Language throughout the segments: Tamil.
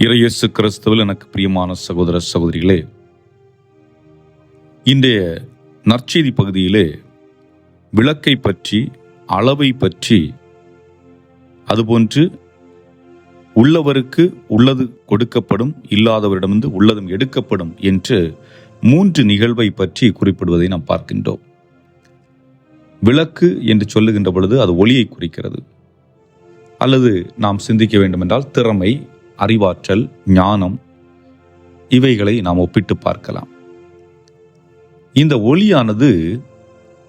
இறையேசு கிறிஸ்துவில் எனக்கு பிரியமான சகோதர சகோதரிகளே இன்றைய நற்செய்தி பகுதியிலே விளக்கை பற்றி அளவை பற்றி அதுபோன்று உள்ளவருக்கு உள்ளது கொடுக்கப்படும் இல்லாதவரிடமிருந்து உள்ளதும் எடுக்கப்படும் என்று மூன்று நிகழ்வை பற்றி குறிப்பிடுவதை நாம் பார்க்கின்றோம். விளக்கு என்று சொல்லுகின்ற பொழுது அது ஒளியை குறிக்கிறது. அல்லது நாம் சிந்திக்க வேண்டுமென்றால் திறமை அறிவாற்றல் ஞானம் இவைகளை நாம் ஒப்பிட்டு பார்க்கலாம். இந்த ஒளியானது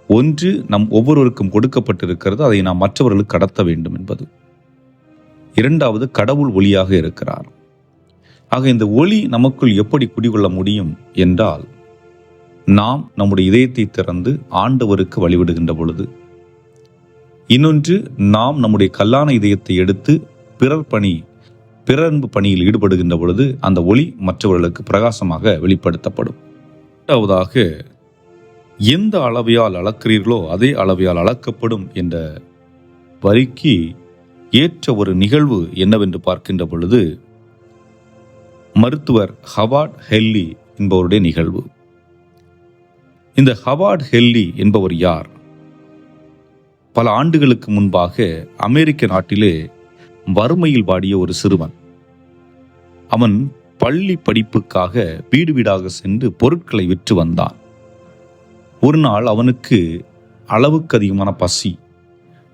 ஒன்று நம் ஒவ்வொருவருக்கும் கொடுக்கப்பட்டிருக்கிறது அதை நாம் மற்றவர்களுக்கு கடத்த வேண்டும் என்பது. இரண்டாவது கடவுள் ஒளியாக இருக்கிறார். ஆக இந்த ஒளி நமக்குள் எப்படி குடிகொள்ள முடியும் என்றால் நாம் நம்முடைய இதயத்தை திறந்து ஆண்டவருக்கு வழிவிடுகின்ற பொழுது இன்னொன்று நாம் நம்முடைய கல்லான இதயத்தை எடுத்து பிறர் பணி பிறன்பு பணியில் ஈடுபடுகின்ற பொழுது அந்த ஒளி மற்றவர்களுக்கு பிரகாசமாக வெளிப்படுத்தப்படும். இரண்டாவதாக எந்த அளவையால் அளக்கிறீர்களோ அதே அளவையால் அளக்கப்படும் என்ற வரிக்கு ஏற்ற ஒரு நிகழ்வு என்னவென்று பார்க்கின்ற பொழுது மருத்துவர் ஹவார்ட் ஹெல்லி என்பவருடைய நிகழ்வு. இந்த ஹவார்ட் ஹெல்லி என்பவர் யார்? பல ஆண்டுகளுக்கு முன்பாக அமெரிக்க நாட்டிலே வறுமையில் வாடிய ஒரு சிறுவன். அவன் பள்ளி படிப்புக்காக வீடு வீடாக சென்று பொருட்களை விற்று வந்தான். ஒரு நாள் அவனுக்கு அளவுக்கு அதிகமான பசி.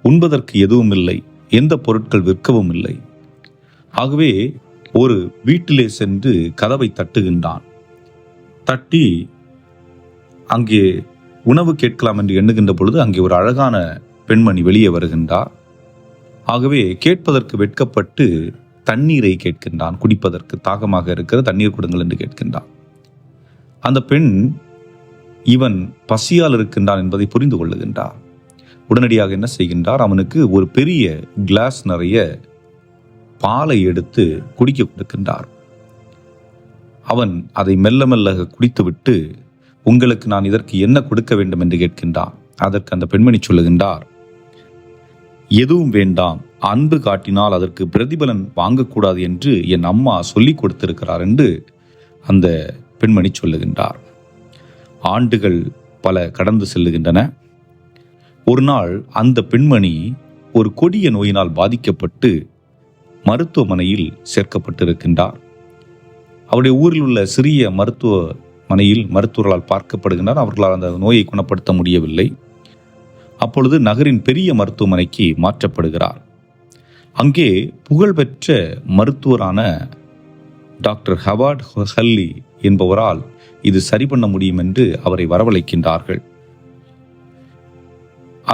உண்பதற்கு எதுவும் இல்லை. எந்த பொருட்கள் விற்கவும் இல்லை. ஆகவே ஒரு வீட்டிலே சென்று கதவை தட்டுகின்றான். தட்டி அங்கே உணவு கேட்கலாம் என்று எண்ணுகின்ற பொழுது அங்கே ஒரு அழகான பெண்மணி வெளியே வருகின்றார் ஆகவே கேட்பதற்கு வெட்கப்பட்டு தண்ணீரை கேட்கின்றான் குடிப்பதற்கு தாகமாக இருக்கிற தண்ணீர் கொடுங்கள் என்று கேட்கின்றான். அந்த பெண் இவன் பசியால் இருக்கின்றான் என்பதை புரிந்து கொள்ளுகின்றார். உடனடியாக என்ன செய்கின்றார் அவனுக்கு ஒரு பெரிய கிளாஸ் நிறைய பாலை எடுத்து குடிக்க கொடுக்கின்றார். அவன் அதை மெல்ல மெல்ல குடித்துவிட்டு உங்களுக்கு நான் இதற்கு என்ன கொடுக்க வேண்டும்? என்று கேட்கின்றான். அதற்கு அந்த பெண்மணி சொல்லுகின்றார் எதுவும் வேண்டாம். அன்பு காட்டினால் அதற்கு பிரதிபலன் வாங்கக்கூடாது என்று என் அம்மா சொல்லிக் கொடுத்திருக்கிறார் என்று அந்த பெண்மணி சொல்லுகின்றார். ஆண்டுகள் பல கடந்து செல்லுகின்றன. ஒரு நாள் அந்த பெண்மணி ஒரு கொடிய நோயினால் பாதிக்கப்பட்டு மருத்துவமனையில் சேர்க்கப்பட்டிருக்கின்றார். அவருடைய ஊரில் உள்ள சிறிய மருத்துவமனையில் மருத்துவர்களால் பார்க்கப்படுகின்றனர். அவர்களால் அந்த நோயை குணப்படுத்த முடியவில்லை. அப்பொழுது நகரின் பெரிய மருத்துவமனைக்கு மாற்றப்படுகிறார். அங்கே புகழ்பெற்ற மருத்துவரான டாக்டர் ஹவார்ட் ஹல்லி என்பவரால் இது சரி பண்ண முடியும் என்று அவரை வரவழைக்கின்றார்கள்.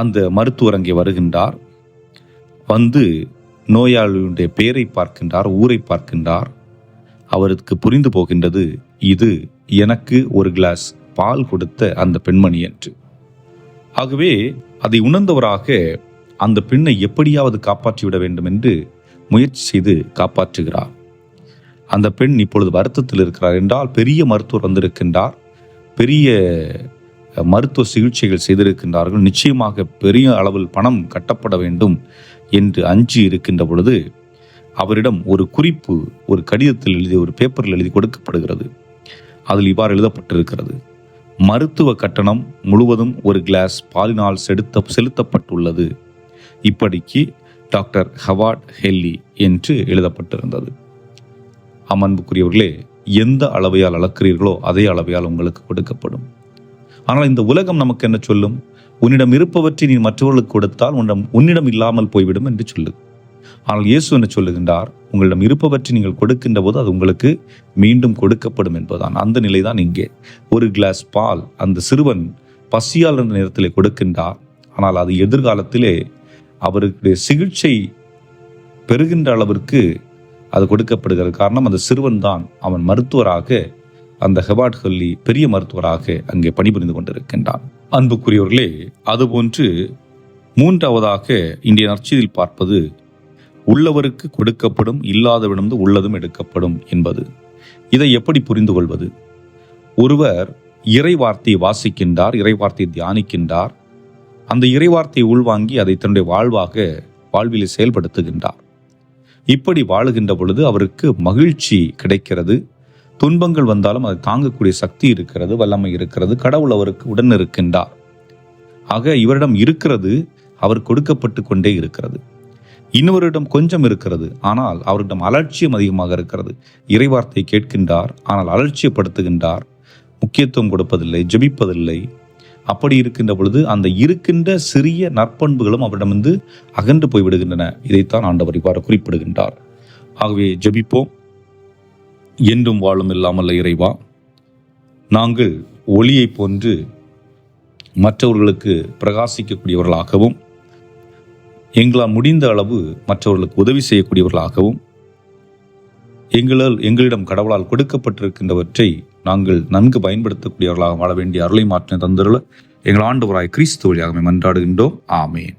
அந்த மருத்துவர் அங்கே வருகின்றார். வந்து நோயாளியுடைய பெயரை பார்க்கின்றார் ஊரை பார்க்கின்றார். அவருக்கு புரிந்து போகின்றது இது எனக்கு ஒரு கிளாஸ் பால் கொடுத்த அந்த பெண்மணி என்று. ஆகவே அதை உணர்ந்தவராக அந்த பெண்ணை எப்படியாவது காப்பாற்றிவிட வேண்டும் என்று முயற்சி செய்து காப்பாற்றுகிறார். அந்த பெண் இப்பொழுது வருத்தத்தில் இருக்கிறார் என்றால் பெரிய மருத்துவர் வந்திருக்கின்றார். பெரிய மருத்துவ சிகிச்சைகள் செய்திருக்கின்றார்கள். நிச்சயமாக பெரிய அளவில் பணம் கட்டப்பட வேண்டும் என்று அஞ்சு இருக்கின்ற பொழுது அவரிடம் ஒரு குறிப்பு ஒரு கடிதத்தில் எழுதி ஒரு பேப்பரில் எழுதி கொடுக்கப்படுகிறது. அதில் இவ்வாறு எழுதப்பட்டிருக்கிறது. மருத்துவ கட்டணம் முழுவதும் ஒரு கிளாஸ் பாலினால் செலுத்த செலுத்தப்பட்டுள்ளது. இப்படிக்கு டாக்டர் ஹவார்ட் ஹெல்லி என்று எழுதப்பட்டிருந்தது. அமன்புக்குரியவர்களே எந்த அளவையால் அளக்கிறீர்களோ அதே அளவையால் உங்களுக்கு கொடுக்கப்படும். ஆனால் இந்த உலகம் நமக்கு என்ன சொல்லும்? உன்னிடம் இருப்பவற்றை நீ மற்றவர்களுக்கு கொடுத்தால் உன்னிடம் உன்னிடம் இல்லாமல் போய்விடும் என்று சொல்லு ஆனால் இயேசு என்ன சொல்லுகின்றார்? உங்களிடம் இருப்பவற்றை நீங்கள் கொடுக்கின்ற போது அது உங்களுக்கு மீண்டும் கொடுக்கப்படும் என்பதுதான். அந்த நிலைதான் இங்கே. ஒரு கிளாஸ் பால் அந்த சிறுவன் பசியால் என்ற நேரத்தில் கொடுக்கின்றார். ஆனால் அது எதிர்காலத்திலே அவருடைய சிகிச்சை பெறுகின்ற அளவிற்கு அது கொடுக்கப்படுகிற காரணம் அந்த சிறுவன் தான் அவன் மருத்துவராக அந்த ஹெபாட் ஹல்லி பெரிய மருத்துவராக அங்கே பணிபுரிந்து கொண்டிருக்கின்றான். அன்புக்குரியவர்களே அதுபோன்று மூன்றாவதாக இன்றைய நற்செய்தியில் பார்ப்பது உள்ளவருக்கு கொடுக்கப்படும் இல்லாதவிடந்து உள்ளதும் எடுக்கப்படும் என்பது. இதை எப்படி புரிந்து கொள்வது ஒருவர் இறை வார்த்தையை வாசிக்கின்றார் இறை வார்த்தையை தியானிக்கின்றார் அந்த இறைவார்த்தை உள்வாங்கி அதை தன்னுடைய வாழ்வாக வாழ்விலே செயல்படுத்துகின்றார். இப்படி வாழுகின்ற பொழுது அவருக்கு மகிழ்ச்சி கிடைக்கிறது. துன்பங்கள் வந்தாலும் அதை தாங்கக்கூடிய சக்தி இருக்கிறது வல்லமை இருக்கிறது. கடவுள் அவருக்கு உடன் இருக்கின்றார். ஆக இவரிடம் இருக்கிறது அவர் கொடுக்கப்பட்டு கொண்டே இருக்கிறது. இன்னொருடம் கொஞ்சம் இருக்கிறது ஆனால் அவரிடம் அலட்சியம் அதிகமாக இருக்கிறது. இறைவார்த்தை கேட்கின்றார் ஆனால் அலட்சியப்படுத்துகின்றார். முக்கியத்துவம் கொடுப்பதில்லை ஜெபிப்பதில்லை. அப்படி இருக்கின்ற பொழுது அந்த இருக்கின்ற சிறிய நற்பண்புகளும் அவரிடமிருந்து அகன்று போய்விடுகின்றன. இதைத்தான் ஆண்டவர் இவ்வாறு குறிப்பிடுகின்றார். ஆகவே ஜெபிப்போம். என்றும் வாழும் இல்லாமல் இறைவா நாங்கள் ஒளியை போன்று மற்றவர்களுக்கு பிரகாசிக்கக்கூடியவர்களாகவும் எங்களால் முடிந்த அளவு மற்றவர்களுக்கு உதவி செய்யக்கூடியவர்களாகவும் எங்களால் எங்களிடம் கடவுளால் கொடுக்கப்பட்டிருக்கின்றவற்றை நாங்கள் நன்கு பயன்படுத்தக்கூடியவர்களாக வாழ வேண்டிய அருளை மாற்றின தந்தருள எங்கள் ஆண்டவராய் கிறிஸ்து வழியாகவே மன்றாடுகின்றோம் ஆமேன்.